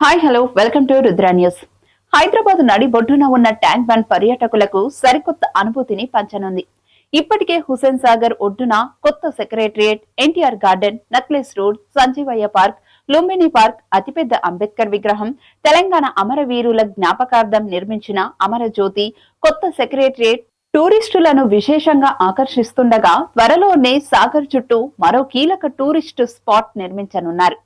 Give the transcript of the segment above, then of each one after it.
Hi hello welcome to Rudra news Hyderabad నడిబొడ్డున ఉన్న tank bund పర్యాటకులకు సరికొత్త అనుభూతిని పంచనుంది. ఇప్పటికే హుసేన్ సాగర్ ఒడ్డున కొత్త secretariat NTR garden necklace road Sanjeevaiah park Lumbini park అతిపెద్ద అంబేద్కర్ విగ్రహం తెలంగాణ అమరవీరుల జ్ఞాపకార్థం నిర్మించిన అమరజ్యోతి కొత్త సెక్రటరియేట్ టూరిస్టులను విశేషంగా ఆకర్షిస్తుండగా త్వరలోనే సాగర్ చుట్టూ మరో కీలక టూరిస్టు స్పాట్ నిర్మించనున్నారు.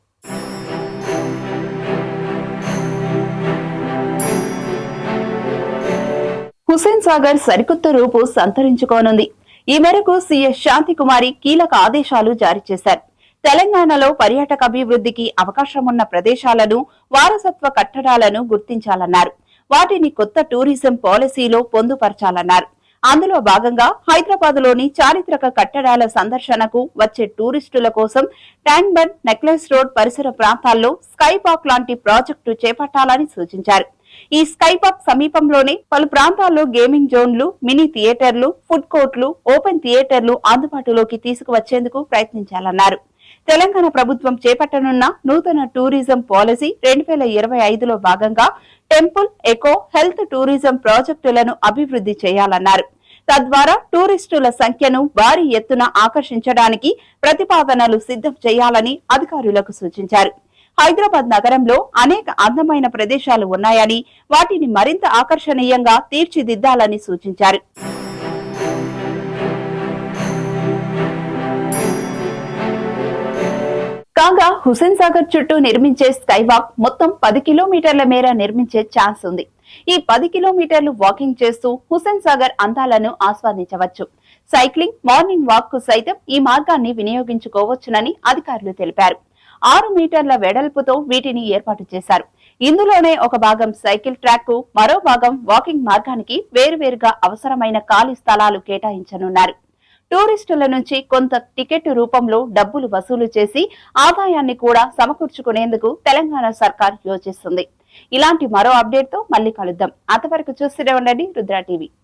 హుసేన్ సాగర్ సరికొత్త రూపు సంతరించుకోనుంది. ఈ మేరకు సీఎస్ శాంతి కుమారి కీలక ఆదేశాలు జారీ చేశారు. తెలంగాణలో పర్యాటక అభివృద్ధికి అవకాశమున్న ప్రదేశాలను వారసత్వ కట్టడాలను గుర్తించాలన్నారు. వాటిని కొత్త టూరిజం పాలసీలో పొందుపరచాలన్నారు. అందులో భాగంగా హైదరాబాద్లోని చారిత్రక కట్టడాల సందర్శనకు వచ్చే టూరిస్టుల కోసం ట్యాంక్ బండ్ నెక్లెస్ రోడ్ పరిసర ప్రాంతాల్లో స్కైపాక్ లాంటి ప్రాజెక్టు చేపట్టాలని సూచించారు. ఈ స్కైపాక్ సమీపంలోనే పలు ప్రాంతాల్లో గేమింగ్ జోన్లు మినీ థియేటర్లు ఫుడ్ కోర్టులు ఓపెన్ థియేటర్లు అందుబాటులోకి తీసుకువచ్చేందుకు ప్రయత్నించాలన్నారు. తెలంగాణ ప్రభుత్వం చేపట్టనున్న నూతన టూరిజం పాలసీ రెండు వేల ఇరవై ఐదులో భాగంగా టెంపుల్ ఎకో హెల్త్ టూరిజం ప్రాజెక్టులను అభివృద్ధి చేయాలన్నారు. తద్వారా టూరిస్టుల సంఖ్యను భారీ ఎత్తున ఆకర్షించడానికి ప్రతిపాదనలు సిద్ధం చేయాలని అధికారులకు సూచించారు. హైదరాబాద్ నగరంలో అనేక అందమైన ప్రదేశాలు ఉన్నాయని వాటిని మరింత ఆకర్షణీయంగా తీర్చిదిద్దాలని సూచించారు. కాగా హుసేన్ సాగర్ చుట్టూ నిర్మించే స్కైవాక్ మొత్తం పది కిలోమీటర్ల మేర నిర్మించే ఛాన్స్ ఉంది. ఈ పది కిలోమీటర్లు వాకింగ్ చేస్తూ హుసేన్ సాగర్ అందాలను ఆస్వాదించవచ్చు. సైక్లింగ్ మార్నింగ్ వాక్కు సైతం ఈ మార్గాన్ని వినియోగించుకోవచ్చునని అధికారులు తెలిపారు. ఆరు మీటర్ల వెడల్పుతో వీటిని ఏర్పాటు చేశారు. ఇందులోనే ఒక భాగం సైకిల్ ట్రాక్కు మరో భాగం వాకింగ్ మార్గానికి వేరువేరుగా అవసరమైన ఖాళీ స్థలాలు కేటాయించనున్నారు. టూరిస్టుల నుంచి కొంత టికెట్ రూపంలో డబ్బులు వసూలు చేసి ఆదాయాన్ని కూడా సమకూర్చుకునేందుకు తెలంగాణ సర్కార్ యోచిస్తుంది. ఇలాంటి మరో అప్డేట్తో మళ్ళీ కలుద్దాం. అంతవరకు చూస్తూనే ఉండండి రుద్ర టీవీ.